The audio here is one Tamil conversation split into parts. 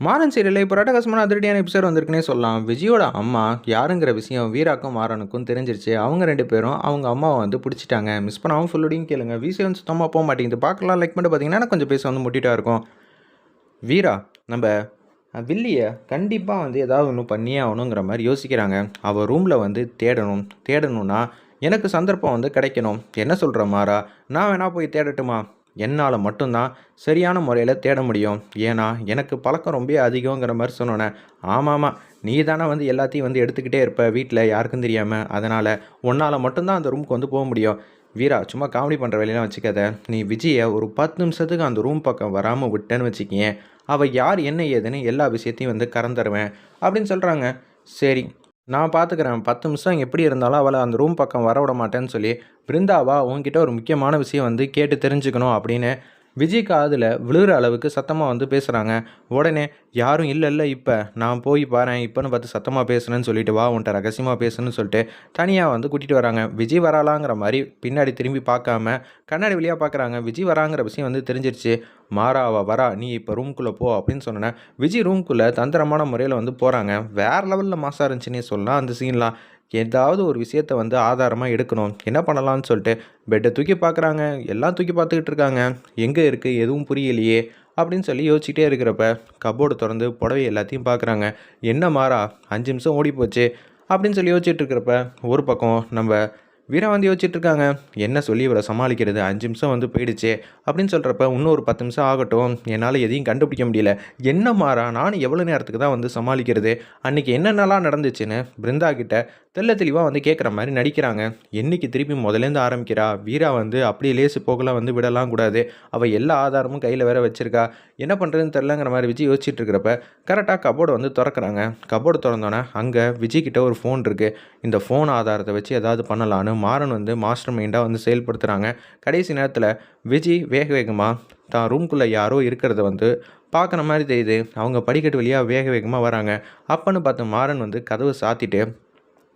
மாறன் சீரியலில் இப்போ ரடகசமான அதிரடியான எபிசோட் வந்திருக்குன்னே சொல்லலாம். விஜயோட அம்மா யாருங்கிற விஷயம் வீராக்கும் மாறனுக்கும் தெரிஞ்சிருச்சு. அவங்க ரெண்டு பேரும் அவங்க அம்மாவை வந்து பிடிச்சிட்டாங்க. மிஸ் பண்ணாமல் ஃபுல்லோடையும் கேளுங்க. விசி வந்து சுத்தமாக போக மாட்டேங்குது. பார்க்கலாம் லைக் பண்ணிட்டு பார்த்தீங்கன்னா கொஞ்சம் பேச வந்து முட்டிட்டா இருக்கும். வீரா நம்ம வில்லியை கண்டிப்பாக வந்து ஏதாவது ஒன்று பண்ணியே ஆகணுங்கிற மாதிரி யோசிக்கிறாங்க. அவள் ரூமில் வந்து தேடணும். தேடணும்னா எனக்கு சந்தர்ப்பம் வந்து கிடைக்கணும். என்ன சொல்கிற மாறா? நான் வேணா போய் தேடட்டுமா? என்னால் மட்டும்தான் சரியான முறையில் தேட முடியும். ஏன்னா எனக்கு பழக்கம் ரொம்ப அதிகங்கிற மாதிரி சொன்னோன்னே ஆமாம்மா நீ தானே வந்து எல்லாத்தையும் வந்து எடுத்துக்கிட்டே இருப்ப வீட்டில் யாருக்கும் தெரியாமல் அதனால் உன்னால் மட்டும்தான் அந்த ரூமுக்கு வந்து போக முடியும். வீரா சும்மா காமெடி பண்ணுற வேலையெல்லாம் வச்சுக்காத. நீ விஜயை ஒரு பத்து நிமிஷத்துக்கு அந்த ரூம் பக்கம் வராமல் விட்டேன்னு வச்சுக்கியேன். அவள் யார் என்ன ஏதுன்னு எல்லா விஷயத்தையும் வந்து கறந்துருவேன். அப்படின்னு சொல்கிறாங்க சரி நான் பார்த்துக்கிறேன் பத்து நிமிஷம் எப்படி இருந்தாலும் அவளை அந்த ரூம் பக்கம் வர விட மாட்டேன்னு சொல்லி பிருந்தாவா உங்ககிட்ட ஒரு முக்கியமான விஷயம் வந்து கேட்டு தெரிஞ்சுக்கணும் அப்படின்னு விஜய் காதில் விழுகிற அளவுக்கு சத்தமாக வந்து பேசுகிறாங்க உடனே யாரும் இல்லை இல்லை இப்போ. நான் போய் பாறேன் இப்போன்னு பார்த்து சத்தமாக பேசுனேன்னு சொல்லிட்டு வா உன்ட்ட ரகசியமாக பேசுன்னு சொல்லிட்டு தனியாக வந்து கூட்டிகிட்டு வராங்க. விஜய் வராலாங்கிற மாதிரி பின்னாடி திரும்பி பார்க்காம கண்ணாடி வழியாக பார்க்குறாங்க விஜய் வராங்கிற விஷயம் வந்து தெரிஞ்சிருச்சு. மாறா வரா நீ இப்போ ரூம்குள்ளே போ அப்படின்னு சொன்னேன் விஜய் ரூம்குள்ளே தந்திரமான முறையில் வந்து போகிறாங்க வேறு லெவலில் மாசாக இருந்துச்சுன்னே சொல்லலாம் அந்த சீன்லாம் ஏதாவது ஒரு விஷயத்த வந்து ஆதாரமாக எடுக்கணும். என்ன பண்ணலாம்னு சொல்லிட்டு பெட்டை தூக்கி பார்க்குறாங்க எல்லாம் தூக்கி பார்த்துக்கிட்டு இருக்காங்க. எங்கே இருக்குது எதுவும் புரியலையே. அப்படின்னு சொல்லி யோசிச்சுட்டே இருக்கிறப்ப கபோர்டு திறந்து புடவை எல்லாத்தையும் பார்க்குறாங்க என்ன மாறா? அஞ்சு நிமிஷம் ஓடி போச்சு அப்படின்னு சொல்லி யோசிச்சுட்டு இருக்கிறப்ப ஒரு பக்கம் நம்ம வீரா வந்து யோசிச்சுட்ருக்காங்க. என்ன சொல்லி இவரை சமாளிக்கிறது? அஞ்சு நிமிஷம் வந்து போயிடுச்சு. அப்படின்னு சொல்கிறப்ப இன்னும் ஒரு பத்து நிமிஷம் ஆகட்டும். என்னால் எதையும் கண்டுபிடிக்க முடியல. என்ன மாறா? நானும் எவ்வளோ நேரத்துக்கு தான் வந்து சமாளிக்கிறது? அன்றைக்கி என்னென்னலாம் நடந்துச்சுன்னு பிருந்தா கிட்ட தெள்ள தெளிவாக வந்து கேட்குற மாதிரி நடிக்கிறாங்க. என்றைக்கு திருப்பி முதலேருந்து ஆரம்பிக்கிறா? வீரா வந்து அப்படியே லேசு போகலாம் வந்து விடலாம் கூடாது. அவள் எல்லா ஆதாரமும் கையில் வேற வச்சிருக்கா. என்ன பண்ணுறதுன்னு தெரிலங்கிற மாதிரி விஜய் யோசிச்சுட்டு இருக்கிறப்ப கரெக்டாக கபோர்டு வந்து திறக்கிறாங்க. கபோர்டு திறந்தோன்னே அங்கே விஜய் கிட்ட ஒரு ஃபோன் இருக்குது இந்த ஃபோன் ஆதாரத்தை வச்சு ஏதாவது பண்ணலான்னு மாறன் வந்து மாஸ்டர் மைண்டாக வந்து செயல்படுத்துகிறாங்க கடைசி நேரத்தில் விஜய் வேக வேகமாக தான் ரூம்குள்ளே யாரோ இருக்கிறத வந்து பார்க்குற மாதிரி தெரியுது. அவங்க படிக்கட்டு வழியாக வேக வேகமாக வராங்க. அப்பன்னு பார்த்து மாறன் வந்து கதவை சாத்திட்டு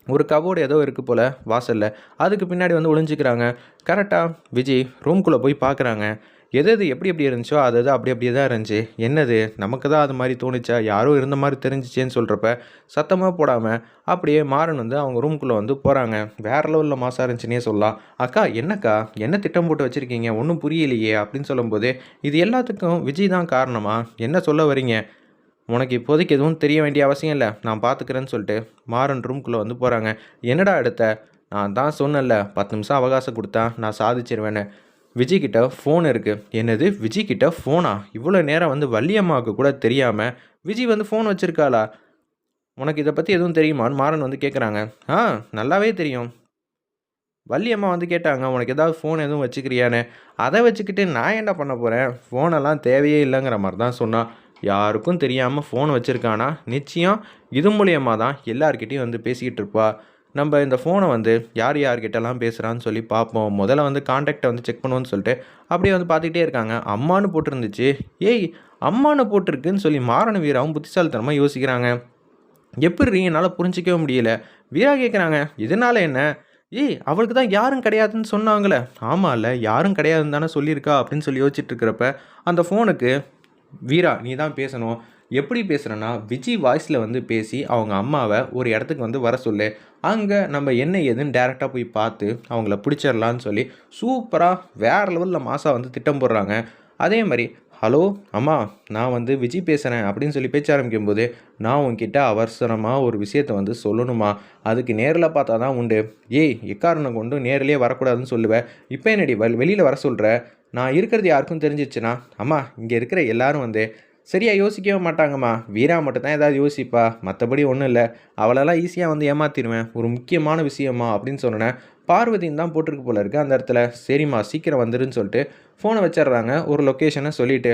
ஒரு கபோர்டு ஏதோ இருக்குது போல் வாசலில். அதுக்கு பின்னாடி வந்து ஒளிஞ்சிக்கிறாங்க. கரெக்டாக விஜய் ரூம்குள்ளே போய் பார்க்குறாங்க. எது எது எப்படி எப்படி இருந்துச்சோ அது அது அப்படி அப்படியே தான் இருந்துச்சு. என்னது? நமக்கு தான் அது மாதிரி தோணுச்சா? யாரோ இருந்த மாதிரி தெரிஞ்சிச்சேன்னு சொல்கிறப்ப சத்தமாக போடாமல் அப்படியே மாறன் வந்து அவங்க ரூம்குள்ளே வந்து போகிறாங்க வேற லெவலில் மாசாக இருந்துச்சுன்னே சொல்லலாம். அக்கா என்னக்கா? என்ன திட்டம் போட்டு வச்சுருக்கீங்க? ஒன்றும் புரியலையே அப்படின்னு சொல்லும்போது இது எல்லாத்துக்கும் விஜய் தான் காரணமா? என்ன சொல்ல வரீங்க உனக்கு இப்போதைக்கு எதுவும் தெரிய வேண்டிய அவசியம் இல்லை. நான் பார்த்துக்கிறேன்னு சொல்லிட்டு மாறன் ரூம்குள்ளே வந்து போகிறாங்க என்னடா எடுத்த? நான் தான் சொன்னேன்ல. பத்து நிமிஷம் அவகாசம் கொடுத்தா நான் சாதிச்சிருவேன்னு. விஜய்கிட்ட ஃபோன் இருக்குது என்னது? விஜய்கிட்ட ஃபோனா இவ்வளோ நேரம் வந்து வள்ளியம்மாவுக்கு கூட தெரியாமல் விஜய் வந்து ஃபோன் வச்சுருக்காளா? உனக்கு இதை பற்றி எதுவும் தெரியுமான்னு மாறன் வந்து கேட்குறாங்க ஆ நல்லாவே தெரியும். வள்ளியம்மா வந்து கேட்டாங்க உனக்கு ஏதாவது ஃபோன் எதுவும் வச்சுக்கிறியான்னு? அதை வச்சுக்கிட்டு நான் என்ன பண்ண போகிறேன் ஃபோனெல்லாம் தேவையே இல்லைங்கிற மாதிரி தான் சொன்னான் யாருக்கும் தெரியாமல் ஃபோன் வச்சுருக்கானா? நிச்சயம் இது மூலியமாக தான் எல்லார்கிட்டயும் வந்து பேசிக்கிட்டு இருப்பா. நம்ம இந்த ஃபோனை வந்து யார் யார்கிட்டலாம் பேசுகிறான்னு சொல்லி பார்ப்போம். முதல்ல வந்து காண்டாக்டை வந்து செக் பண்ணுவோன்னு சொல்லிட்டு அப்படியே வந்து பார்த்துக்கிட்டே இருக்காங்க. அம்மானு போட்டிருந்துச்சு. ஏய் அம்மானு போட்டிருக்குன்னு சொல்லி மாறன வீராவும் புத்திசாலித்தனமாக யோசிக்கிறாங்க. எப்படி என்னால் புரிஞ்சிக்கவே முடியல. வீரா கேட்குறாங்க இதனால் என்ன? ஏய் அவளுக்கு தான் யாரும் கிடையாதுன்னு சொன்னாங்களே. ஆமாம்ல யாரும் கிடையாதுன்னு தானே சொல்லியிருக்கா அப்படின்னு சொல்லி யோசிச்சுட்டு இருக்கிறப்ப அந்த ஃபோனுக்கு வீரா நீ தான் பேசணும். எப்படி பேசுகிறேன்னா விஜய் வாய்ஸில் வந்து பேசி அவங்க அம்மாவை ஒரு இடத்துக்கு வந்து வர சொல்லு. அங்கே நம்ம என்ன ஏதுன்னு டேரெக்டாக போய் பார்த்து அவங்கள பிடிச்சிடலான்னு சொல்லி சூப்பராக வேறு லெவலில் மாதம் வந்து திட்டம் போடுறாங்க. அதே மாதிரி ஹலோ அம்மா நான் வந்து விஜய் பேசுகிறேன் அப்படின்னு சொல்லி பேச்ச ஆரம்பிக்கும்போது நான் உங்ககிட்ட அவசரமாக ஒரு விஷயத்தை வந்து சொல்லணுமா? அதுக்கு நேரில் பார்த்தா தான் உண்டு. ஏய் எக்காரணம் கொண்டு நேரிலே வரக்கூடாதுன்னு சொல்லுவேன் இப்போ என்னடி வெளியில் வர சொல்கிற நான் இருக்கிறது யாருக்கும் தெரிஞ்சிச்சுன்னா அம்மா இங்கே இருக்கிற எல்லாரும் வந்து சரியாக யோசிக்கவே மாட்டாங்கம்மா. வீரா மட்டும்தான் ஏதாவது யோசிப்பா. மற்றபடி ஒன்றும் இல்லை. அவளெல்லாம் ஈஸியாக வந்து ஏமாத்திடுவேன் ஒரு முக்கியமான விஷயமா அப்படின்னு சொன்னேன் பார்வதியும் தான் போட்டிருக்கு போல இருக்குது அந்த இடத்துல. சரிம்மா சீக்கிரம் வந்துருன்னு சொல்லிட்டு ஃபோனை வச்சிடுறாங்க. ஒரு லொக்கேஷனை சொல்லிவிட்டு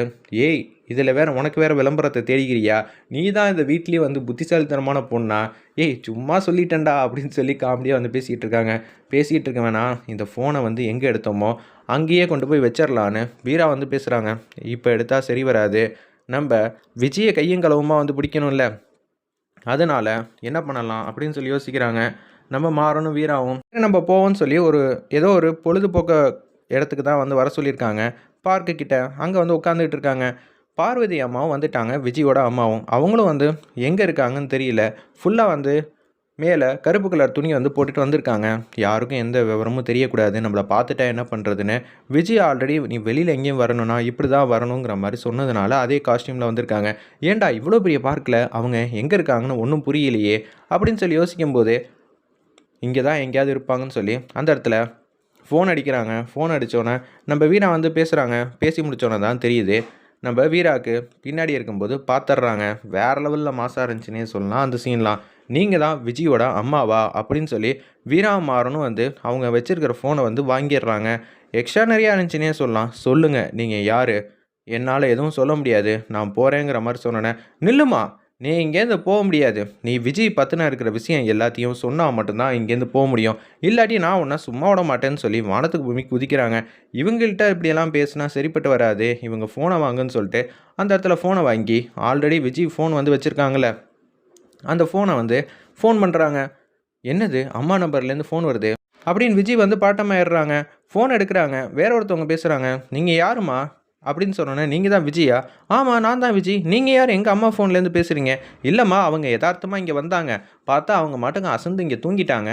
ஏய் இதில் வேற உனக்கு வேறு விளம்பரத்தை தேடிக்கிறியா? நீ தான் இந்த வீட்லேயே வந்து புத்திசாலித்தனமான பொண்ணா? ஏய் சும்மா சொல்லிட்டேன்டா அப்படின்னு சொல்லி காமெடியாக வந்து பேசிகிட்டு இருக்காங்க. பேசிகிட்டு இருக்க வேணாம் இந்த ஃபோனை வந்து எங்கே எடுத்தோமோ அங்கேயே கொண்டு போய் வச்சிடலான்னு வீரா வந்து பேசுகிறாங்க இப்போ எடுத்தால் சரி வராது. நம்ம விஜயை கையும் வந்து பிடிக்கணும்ல. அதனால் என்ன பண்ணலாம் அப்படின்னு சொல்லி யோசிக்கிறாங்க. நம்ம மாறணும் வீராவும். நம்ம போவோம்னு சொல்லி ஒரு ஏதோ ஒரு பொழுதுபோக்க இடத்துக்கு தான் வந்து வர சொல்லியிருக்காங்க. பார்க்கு கிட்ட அங்கே வந்து உட்காந்துக்கிட்டு இருக்காங்க. பார்வதி அம்மாவும் வந்துட்டாங்க விஜயோட அம்மாவும். அவங்களும் வந்து எங்கே இருக்காங்கன்னு தெரியல. ஃபுல்லாக வந்து மேலே கருப்பு கலர் துணி வந்து போட்டுட்டு வந்திருக்காங்க. யாருக்கும் எந்த விவரமும் தெரியக்கூடாது. நம்மளை பார்த்துட்டா என்ன பண்ணுறதுன்னு விஜய் ஆல்ரெடி நீ வெளியில் எங்கேயும் வரணும்னா இப்படி தான் வரணுங்கிற மாதிரி சொன்னதுனால அதே காஸ்டியூமில் வந்திருக்காங்க. ஏன்டா இவ்வளோ பெரிய பார்க்கில் அவங்க எங்கே இருக்காங்கன்னு ஒன்றும் புரியலையே அப்படின்னு சொல்லி யோசிக்கும் போது இங்கே தான் எங்கேயாவது இருப்பாங்கன்னு சொல்லி அந்த இடத்துல ஃபோன் அடிக்கிறாங்க. ஃபோன் அடித்தோன்னே நம்ம வீரா வந்து பேசுகிறாங்க பேசி முடித்தோன்னே தான் தெரியுது. நம்ம வீராக்கு பின்னாடி இருக்கும்போது பார்த்துட்றாங்க வேறு லெவலில் மாசாக இருந்துச்சுன்னே சொல்லலாம் அந்த சீன்லாம் நீங்கள் தான் விஜயோட அம்மாவா அப்படின்னு சொல்லி வீரா மாறனும் வந்து அவங்க வச்சுருக்கிற ஃபோனை வந்து வாங்கிடுறாங்க. எக்ஸ்ட்ரானரியாக இருந்துச்சுன்னே சொல்லலாம். சொல்லுங்கள் நீங்கள் யார்? என்னால் எதுவும் சொல்ல முடியாது. நான் போகிறேங்கிற மாதிரி சொன்னேன் நில்லுமா? நீ இங்கேருந்து போக முடியாது. நீ விஜய் பற்றின இருக்கிற விஷயம் எல்லாத்தையும் சொன்னால் மட்டும்தான் இங்கேருந்து போக முடியும். இல்லாட்டி நான் உன்னை சும்மா விட மாட்டேன்னு சொல்லி வானத்துக்கு பூமி குதிக்கிறாங்க. இவங்கள்ட்ட இப்படியெல்லாம் பேசினா சரிப்பட்டு வராது. இவங்க ஃபோனை வாங்குன்னு சொல்லிட்டு அந்த இடத்துல ஃபோனை வாங்கி ஆல்ரெடி விஜய் ஃபோன் வந்து வச்சுருக்காங்களே அந்த ஃபோனை வந்து ஃபோன் பண்ணுறாங்க என்னது? அம்மா நம்பர்லேருந்து ஃபோன் வருது. அப்படின்னு விஜய் வந்து பாட்டமாயிடுறாங்க ஃபோன் எடுக்கிறாங்க. வேற ஒருத்தவங்க பேசுகிறாங்க நீங்கள் யாருமா அப்படின்னு சொன்னோன்னே நீங்கள் தான் விஜயா? ஆமாம் நான் தான் விஜய். நீங்கள் யார்? எங்கள் அம்மா ஃபோன்லேருந்து பேசுகிறீங்க இல்லைம்மா அவங்க யதார்த்தமாக இங்கே வந்தாங்க. பார்த்தா அவங்க மட்டும் அசந்து இங்கே தூங்கிட்டாங்க.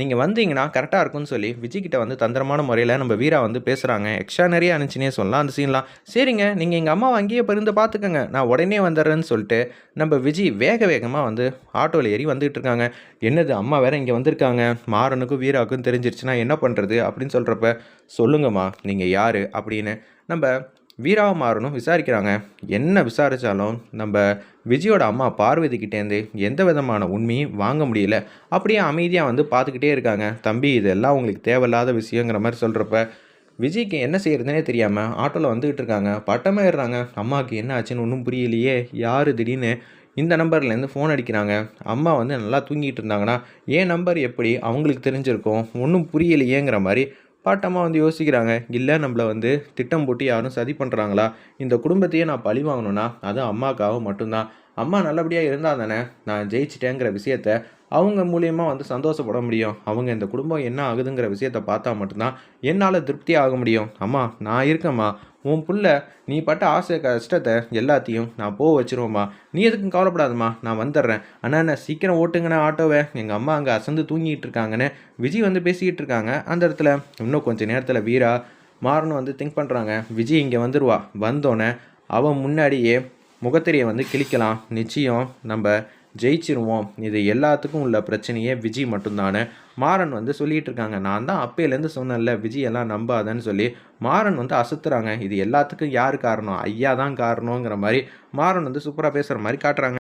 நீங்கள் வந்தீங்கன்னா கரெக்டாக இருக்கும்னு சொல்லி விஜய்கிட்ட வந்து தந்திரமான முறையில் நம்ம வீரா வந்து பேசுகிறாங்க எக்ஸ்ட்ரா நிறைய அனுச்சுனே சொல்லலாம். அந்த சீன்லாம் சரிங்க நீங்கள் எங்கள் அம்மா அங்கேயே பிறந்து பார்த்துக்கோங்க. நான் உடனே வந்துடுறேன்னு சொல்லிட்டு நம்ம விஜய் வேக வேகமாக வந்து ஆட்டோவில் ஏறி வந்துகிட்டு இருக்காங்க. என்னது அம்மா வேற இங்கே வந்திருக்காங்க. மாறனுக்கும் வீராவுக்கும் தெரிஞ்சிருச்சுன்னா என்ன பண்ணுறது அப்படின்னு சொல்கிறப்ப சொல்லுங்கம்மா நீங்கள் யார்? அப்படின்னு நம்ம வீராவை மாறனும் விசாரிக்கிறாங்க. என்ன விசாரித்தாலும் நம்ம விஜயோட அம்மா பார்வதி கிட்டேருந்து எந்த விதமான உண்மையும் வாங்க முடியல. அப்படியே அமைதியாக வந்து பார்த்துக்கிட்டே இருக்காங்க. தம்பி இதெல்லாம் உங்களுக்கு தேவையில்லாத விஷயங்கிற மாதிரி சொல்கிறப்ப விஜய்க்கு என்ன செய்கிறதுனே தெரியாமல் ஆட்டோவில் வந்துக்கிட்டு இருக்காங்க. பட்டமாயிடுறாங்க. அம்மாவுக்கு என்ன ஆச்சுன்னு ஒன்றும் புரியலையே. யார் திடீர்னு இந்த நம்பர்லேருந்து ஃபோன் அடிக்கிறாங்க. அம்மா வந்து நல்லா தூங்கிட்டு இருந்தாங்கன்னா என் நம்பர் எப்படி? அவங்களுக்கு தெரிஞ்சிருக்கும். ஒன்றும் புரியலையேங்கிற மாதிரி பாட்டமாக வந்து யோசிக்கிறாங்க இல்லை நம்மளை வந்து திட்டம் போட்டு யாரும் சதி பண்ணுறாங்களா இந்த குடும்பத்தையே நான் பழி வாங்கணும்னா அது அம்மாக்காக மட்டும்தான். அம்மா நல்லபடியாக இருந்தால் தானே நான் ஜெயிச்சிட்டேங்கிற விஷயத்த அவங்க மூலியமாக வந்து சந்தோஷப்பட முடியும். அவங்க இந்த குடும்பம் என்ன ஆகுதுங்கிற விஷயத்த பார்த்தா மட்டும்தான் என்னால் திருப்தி ஆக முடியும். அம்மா நான் இருக்கேம்மா. உன் புள்ள நீ பட்ட ஆசை கஷ்டத்தை எல்லாத்தையும் நான் போக வச்சிருவோம்மா நீ எதுக்கும் கவலைப்படாதம்மா நான் வந்துடுறேன். அண்ணா என்ன சீக்கிரம் ஓட்டுங்கண்ணே ஆட்டோவை. எங்கள் அம்மா அங்கே அசந்து தூங்கிட்டு இருக்காங்கன்னு விஜய் வந்து பேசிக்கிட்டு இருக்காங்க. அந்த இடத்துல இன்னும் கொஞ்சம் நேரத்தில் வீரா மாறணும் வந்து திங்க் பண்ணுறாங்க விஜய் இங்கே வந்துடுவா வந்தோடனே அவன் முன்னாடியே முகத்திரையை வந்து கிழிக்கலாம். நிச்சயம் நம்ம ஜெயிச்சிருவோம். இது எல்லாத்துக்கும் உள்ள பிரச்சனையே விஜய் மட்டும்தானே. மாறன் வந்து சொல்லிட்டு இருக்காங்க நான் தான் அப்பையிலேருந்து சொன்னேன்ல விஜய் எல்லாம் நம்பாதன்னு சொல்லி. மாறன் வந்து அசுத்துறாங்க. இது எல்லாத்துக்கும் யார் காரணம்? ஐயா தான் காரணங்கிற மாதிரி மாறன் வந்து சூப்பராக பேசுகிற மாதிரி காட்டுறாங்க.